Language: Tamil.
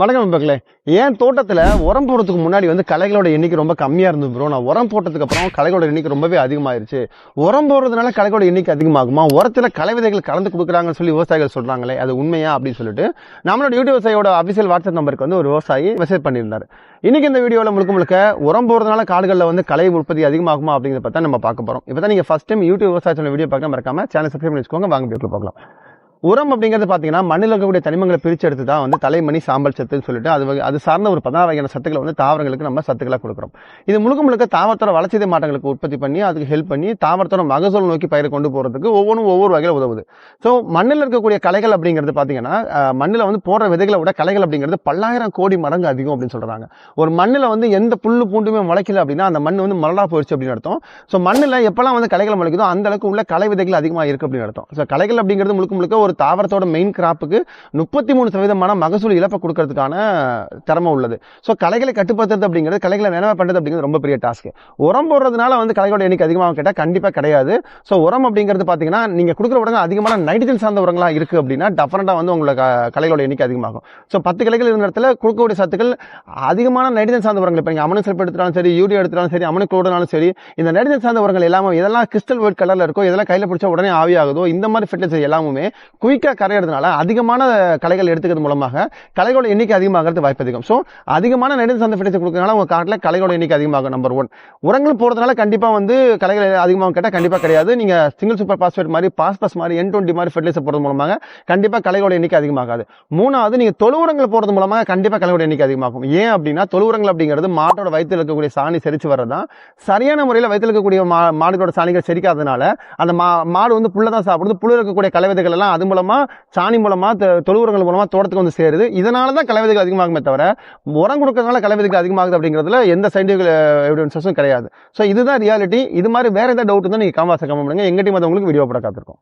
வணக்கம் நண்பர்களே. என் தோட்டத்தில் உரம் போடுறதுக்கு முன்னாடி வந்து களைகளோட எண்ணிக்கை ரொம்ப கம்மியாக இருந்தது ப்ரோ நான் உரம் போட்டதுக்கு அப்புறம் களைகளோட எண்ணிக்கை ரொம்பவே அதிகமாயிருச்சு. உரம் போடுறதுனால களைகளோட எண்ணிக்கை அதிகமாகுமா? உரத்தில் கலை விதைகள் கலந்து கொடுக்குறாங்கன்னு சொல்லி விவசாயிகள் சொல்கிறாங்களே அது உண்மையா அப்படின்னு சொல்லிட்டு நம்மளோட யூடியூப் விவசாயியோட அபிஷியல் வாட்ஸ்அப் நம்பருக்கு வந்து ஒரு விவசாயி மெசேஜ் பண்ணியிருந்தார். இன்னைக்கு இந்த வீடியோவில் முழுக்க முழுக்க உரம் போடுறதுனால காடுகளில் வந்து கலை உற்பத்தி அதிகமாகுமா அப்படிங்கிறத பார்த்தா நம்ம பார்க்க போகிறோம் இப்போ தான் நீங்கள் ஃபஸ்ட் டைம் யூடியூப் விவசாயத்தோட வீடியோ பார்க்க மறக்காம சேனல் சப்ஸ்கிரைப் பண்ணி வச்சுக்கோங்க. வாங்க வீட்டில் பார்க்கலாம் உரம் அப்படிங்கிறது பார்த்தீங்கன்னா மண்ணில் இருக்கக்கூடிய தனிமங்களை பிரித்து எடுத்து தான் வந்து தலைமணி சாம்பல் சத்துன்னு சொல்லிட்டு அது வகை- அது சார்ந்த ஒரு பதினாறு வகையான சத்துக்களை வந்து தாவரங்களுக்கு நம்ம சத்துக்களாக கொடுக்குறோம். இது முழுக்க முழுக்க தாவரத்தோட வளர்ச்சி மாற்றங்களுக்கு உற்பத்தி பண்ணி அதுக்கு ஹெல்ப் பண்ணி தாவரத்தோட மகசூல் நோக்கி பயிரை கொண்டு போகிறதுக்கு ஒவ்வொன்றும் ஒவ்வொரு வகையில் உதவுது. ஸோ மண்ணில் இருக்கக்கூடிய கலைகள் அப்படிங்கிறது பார்த்தீங்கன்னா மண்ணில் வந்து போடுற விதைகளை விட கலைகள் அப்படிங்கிறது பல்லாயிரம் கோடி மடங்கு அதிகம் அப்படின்னு சொல்கிறாங்க ஒரு மண்ணில் வந்து எந்த புல் பூண்டுமே முளைக்கல அப்படின்னா அந்த மண் வந்து மலடா போயிடுச்சு அப்படின்னு அர்த்தம். ஸோ மண்ணில் எப்போல்லாம் வந்து கலைகள் முளைக்குதோ அந்த அளவுக்கு உள்ள கலை விதைகள் அதிகமாக இருக்குது அப்படின்னு அர்த்தம். ஸோ கலைகள் அப்படிங்கிறது முழுக்க முழுக்க ஒரு தாவரத்தோட மெயின் கிராப்புக்கு முப்பத்தி மூணு சதவீதமான மகசூல் இழப்பை கொடுக்கறதுக்கான திறமை உள்ளது. ஸோ கலைகளை கட்டுப்படுத்துறது அப்படிங்கிறது கலைகளை நினைவு பண்ணுறது அப்படிங்கிறது ரொம்ப பெரிய டாஸ்க் உரம் போடுறதுனால வந்து கலைகளோட எண்ணிக்கை அதிகமாக கேட்டால் கண்டிப்பாக கிடையாது. ஸோ உரம் அப்படிங்கிறது பார்த்தீங்கன்னா நீங்கள் கொடுக்குற உரங்கள் அதிகமான நைட்ரஜன் சார்ந்த உரங்களா இருக்குது அப்படின்னா டெஃபரெண்டாக வந்து உங்களுக்கு கலைகளோட எண்ணிக்கை அதிகமாகும். ஸோ பத்து கலைகள் இருந்த இடத்துல கொடுக்கக்கூடிய சத்துக்கள் அதிகமான நைட்ரஜன் சார்ந்த உரங்கள் இப்போ நீங்கள் அமனு சல்பேட் எடுத்துட்டாலும் சரி யூரியா எடுத்துட்டாலும் சரி அமனு கூடனாலும் சரி இந்த நைட்ரஜன் சார்ந்த உரங்கள் எல்லாமே இதெல்லாம் கிறிஸ்டல் ஒயிட் கலரில் இருக்கோ இதெல்லாம் கையில் பிடிச்சா உடனே ஆவியாகுதோ இந்த மாதிரி ஃபெர்டிலைசர் எல்லாமே குயிக்காக கரையிறதுனால அதிகமான கலைகள் எடுத்துக்கிறது மூலமாக கலைகளோட எண்ணிக்கை அதிகமாகிறது வாய்ப்பு அதிகம். ஸோ அதிகமான நைட்ரஜன் சார்ந்த ஃபெர்டிலைசர் கொடுக்கறதுனால உங்கள் காட்டில் கலைகளோட எண்ணிக்கை அதிகமாகும் நம்பர் ஒன் உரங்கள் போகிறதுனால கண்டிப்பாக வந்து களைகள் அதிகமாக கேட்டால் கண்டிப்பாக கிடையாது. நீங்கள் சிங்கிள் சூப்பர் பாஸ்பேட் மாதிரி பாஸ்பஸ் மாதிரி என் டுவெண்ட்டி மாதிரி ஃபெர்டிலைசர் போடுறது மூலமாக கண்டிப்பாக கலைகளோட எண்ணிக்கை அதிகமாகாது. மூணாவது நீங்கள் தொழு உரங்கள் போடுறது மூலமாக கண்டிப்பாக கலைகளோட எண்ணிக்கை அதிகமாகும். ஏன் அப்படின்னா தொழு உரங்கள் அப்படிங்கிறது மாட்டோட வயிற்றில் இருக்கக்கூடிய சாணி செரிச்சு வர்றதான் சரியான முறையில் வயிற்றில் இருக்கக்கூடிய மா மாடுகளோட சாணிகள் செரிக்காதனால அந்த மா மாடு வந்து புல்லை தான் சாப்பிடுது. புல்ல இருக்கக்கூடிய கலவிதைகள் எல்லாம் அது மூலமா சாணி மூலமா தொ- தொழு உரங்கள் மூலமா தோட்டத்துக்கு வந்து சேருது. இதனால தான் கலவிதைகள் அதிகமாகுமே தவிர உரம் கொடுக்கறதுனால கலவிதைகள் அதிகமாகுது அப்படிங்கிறதுல எந்த சயின்டிஃபிக் எவிடன்சஸும் கிடையாது. ஸோ இதுதான் ரியாலிட்டி இது மாதிரி வேற ஏதாவது டவுட் இருந்தால் நீங்கள் காமாசை கம்மி பண்ணுங்கள் எங்கள் டீம் அது உங்களுக்கு வீடியோ போட காத்திருக்கோம்.